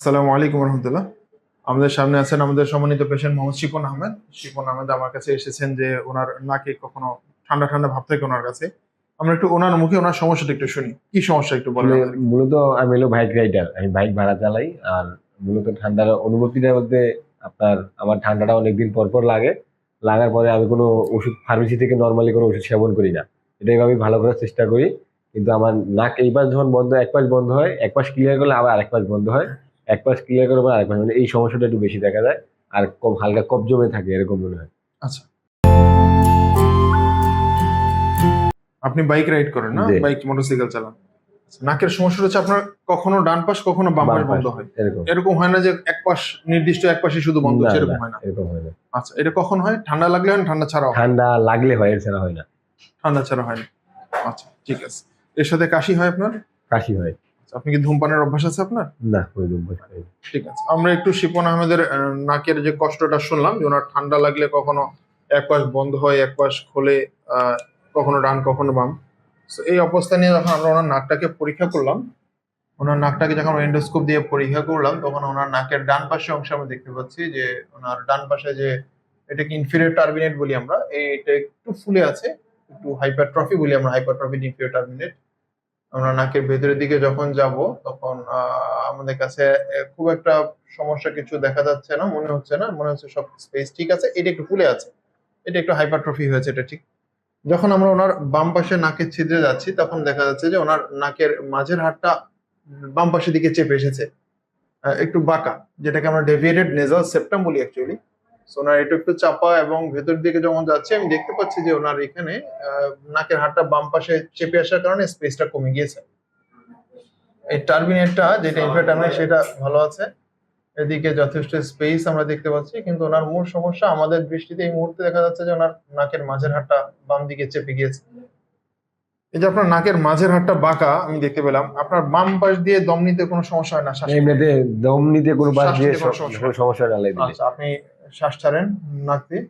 আসসালামু আলাইকুম রহমতুল্লাহ। আমাদের সামনে আছেন আমাদের সম্মানিত পেশেন্ট মোহাম্মদ শিপন আহমেদ। শিপন আহমেদ আমার কাছে এসেছেন যে ওনার নাকে কখনো ঠান্ডা ঠান্ডা ভাব থাকে ওনার কাছে। আমরা একটু ওনার মুখে ওনার সমস্যাটা একটু শুনি। কি সমস্যা একটু বলেন মূলত, আমি হলো বাইক রাইডার আমি বাইক ভাড়া চালাই। আর মূলত ঠান্ডার অনুভূতিটা বলতে আপনার আমার ঠান্ডাটা অনেকদিন পর পর লাগে। লাগার পরে আমি কোনো ওষুধ ফার্মেসি থেকে নর্মালি কোনো ওষুধ সেবন করি না। এটা এইভাবে ভালো করার চেষ্টা করি। কিন্তু আমার নাক এই পাশ যখন বন্ধ এক পাশ বন্ধ হয়, এক পাশ ক্লিয়ার করলে আবার আরেক পাশ বন্ধ হয়। এক পাশ ক্লিয়ার করে আবার আরেক পাশ মানে এই সমস্যাটা একটু বেশি দেখা যায়। আর কম হালকা কপ জমে থাকে এরকম মনে হয়। আচ্ছা। আপনি বাইক রাইড করেন না। বাইক মোটরসাইকেল চালান। আচ্ছা, নাকের সমস্যা হচ্ছে আপনার কখনো ডান পাশ কখনো বাম পাশ বন্ধ হয়। এরকম। এরকম হয় না যে এক পাশ নির্দিষ্ট এক পাশে শুধু বন্ধ হচ্ছে এরকম হয় না। এরকম হয় না। আচ্ছা এটা কখন হয়? ঠান্ডা লাগলে হয় না, ঠান্ডা ছাড়াও হয়? ঠান্ডা লাগলে হয় এছাড়া হয় না। ঠান্ডা ছাড়া হয় না। আচ্ছা ঠিক আছে। এর সাথে কাশি হয় আপনার? কাশি হয়। আপনি কি ধূমপানের অভ্যাস আছে আপনার? না ওই অভ্যাস হয় না। ঠিক আছে। আমরা একটু শিপন আহমেদের নাকের যে কষ্টটা শুনলাম যে ওনার ঠান্ডা লাগলে কখনো এক পাশ বন্ধ হয় এক পাশ খোলে কখনো ডান কখনো বাম। এই অবস্থা নিয়ে যখন আমরা ওনার নাকটাকে পরীক্ষা করলাম ওনার নাকটাকে যখন এন্ডোস্কোপ দিয়ে পরীক্ষা করলাম তখন ওনার নাকের ডান পাশে অংশে আমরা দেখতে পাচ্ছি যে ওনার ডান পাশে যে এটাকে ইনফিরিয়র টার্মিনেট বলি আমরা এটা একটু ফুলে আছে একটু হাইপারট্রফি বলি আমরা হাইপারট্রফি ইনফিরিয়র টার্মিনেট আমরা নাকের ভেতরের দিকে যখন যাব, তখন আমাদের কাছে খুব একটা সমস্যা কিছু দেখা যাচ্ছে না, মনে হচ্ছে না। মনে হচ্ছে সব স্পেস ঠিক আছে। এটা একটু ফুলে আছে। এটা একটু হাইপারট্রফি হয়েছে, এটা ঠিক। যখন আমরা ওনার বাম পাশে নাকের ছিদ্রে যাচ্ছি, তখন দেখা যাচ্ছে যে ওনার নাকের মাঝের হাড়টা বাম পাশের দিকে চেপে এসেছে। একটু বাঁকা, যেটাকে আমরা ডেভিয়েটেড নেজাল সেপ্টাম বলি অ্যাকচুয়ালি ওনার এটা একটু চাপা এবং ভেতর দিকে যখন যাচ্ছে আমি দেখতে পাচ্ছি যে ওনার এখানে নাকের হাড়টা বাম পাশে চেপে আসার কারণে স্পেসটা কমে গিয়েছে। এই টার্মিনেটটা যেটা ইনফ্রাটার্মিনেট সেটা ভালো আছে। এদিকে যথেষ্ট স্পেস আমরা দেখতে পাচ্ছি কিন্তু ওনার মূল সমস্যা আমাদের দৃষ্টিতে এই মুহূর্তে দেখা যাচ্ছে যে ওনার নাকের মাঝের হাড়টা বাম দিকে চেপে গিয়েছে। এই যে আপনার নাকের মাঝের হাড়টা বাঁকা আমি দেখতে পেলাম। আপনার বাম পাশ দিয়ে দম নিতে কোনো সমস্যা হয় না দম নিতে কোনো সমস্যা সমস্যা না আচ্ছা আপনি শ্বাস ছাড়েন নাক দিয়ে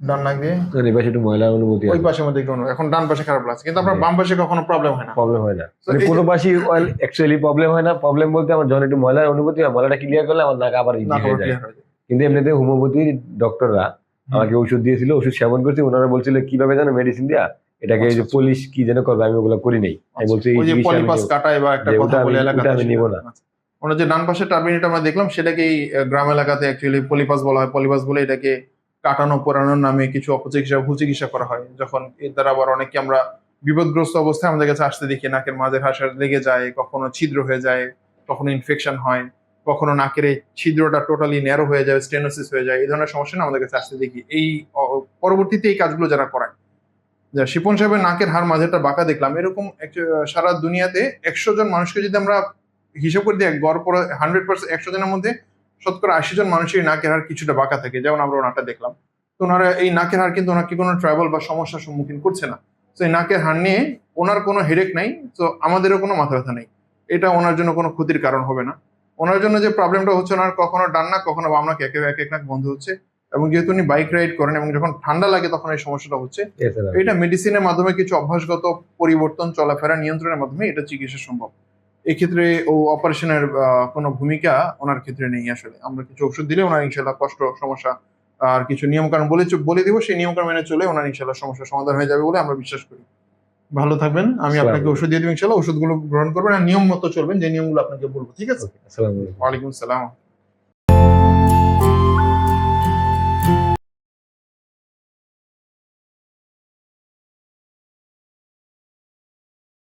ডান নাক দিয়ে। এই পাশে একটু ময়লার অনুভূতি ওই পাশের মধ্যে একটু এখন ডান পাশে খারাপ লাগছে কিন্তু আপনার। বাম পাশে কখনো প্রবলেম হয় না। প্রবলেম হয় না। মানে কোনো পাশই অ্যাকচুয়ালি প্রবলেম হয় না। প্রবলেম বলতে আমার যখন একটু ময়লার অনুভূতি হয় ময়লাটা ক্লিয়ার করলে আমার নাক আবার ইজি হয়ে যায়। কিন্তু এমনিতে হোমিওপ্যাথির ডক্টররা আমাকে ওষুধ দিয়েছিল ওষুধ সেবন করছি ওনারা বলছিল কীভাবে যেন মেডিসিন দিয়া? এটাকে এই যে আচ্ছা, আচ্ছা। পলিশ কি যেন করবে? আমি ওগুলো করি নাই আমি বলছি এই আমি নিবো। না। ওনার যে ডান পাশে টার্বিনেট আমরা দেখলাম, সেটাকেই গ্রাম এলাকাতে অ্যাকচুয়ালি পলিপাস বলা হয়। পলিপাস বলে এটাকে কাটানো, পোড়ানোর নামে কিছু অপচিকিৎসা ভুল চিকিৎসা করা হয়, যখন এর দ্বারা আবার অনেকে আমরা বিপদগ্রস্ত অবস্থায় আমাদের কাছে আসতে দেখি, নাকের মাঝের হাসার লেগে যায়, কখনো ছিদ্র হয়ে যায়, কখনো ইনফেকশন হয়, কখনো নাকের ছিদ্রটা টোটালি ন্যারো হয়ে যায় স্টেনোসিস হয়ে যায়, এই ধরনের সমস্যা আমাদের কাছে আসতে দেখি। এই পরবর্তীতে এই কাজগুলো যারা করায়, যা শিপন সাহেবের নাকের হার মাঝেরটা বাঁকা দেখলাম, এরকম সারা দুনিয়াতে একশো জন মানুষকে যদি আমরা হিসাব করে দিই গড় পরে হান্ড্রেড পার্সেন্ট একশো জনের মধ্যে শতকরা আশি জন মানুষের নাকের হার কিছুটা বাঁকা থাকে। যেমন আমরা ওনারটা দেখলাম। তো ওনারা এই নাকের হার কিন্তু ওনাকে কোনো ট্রাভেল বা সমস্যার সম্মুখীন করছে না। তো এই নাকের হার নিয়ে ওনার কোনো হেডেক নাই তো আমাদেরও কোনো মাথা ব্যথা নেই। এটা ওনার জন্য কোনো ক্ষতির কারণ হবে না। ওনার জন্য যে প্রবলেমটা হচ্ছে ওনার কখনো ডান নাক কখনো বাম নাক একে এক এক নাক বন্ধ হচ্ছে। এবং যেহেতু উনি বাইক রাইড করেন এবং যখন ঠান্ডা লাগে তখন এই সমস্যাটা হচ্ছে। এটা মেডিসিনের মাধ্যমে কিছু অভ্যাসগত পরিবর্তন চলাফেরা নিয়ন্ত্রণের মাধ্যমে এটা চিকিৎসা সম্ভব। এক্ষেত্রে ও অপারেশনের কোনো ভূমিকা ওনার ক্ষেত্রে নেই আসলে। আমরা কিছু ওষুধ দিলে ওনার ইনশাল্লাহ কষ্ট সমস্যা আর কিছু নিয়মকানুন বলে বলে দিব সেই নিয়মকানুন মেনে চলে ওনার ইনশাল্লাহ সমস্যার সমাধান হয়ে যাবে বলে আমরা বিশ্বাস করি। ভালো থাকবেন আমি আপনাকে ওষুধ দিয়ে দিব ইনশাল্লাহ ওষুধগুলো গ্রহণ করবেন আর নিয়ম মতো চলবেন যে নিয়মগুলো আপনাকে বলব ঠিক আছে? আলাইকুম। ওয়ালাইকুম আসসালাম।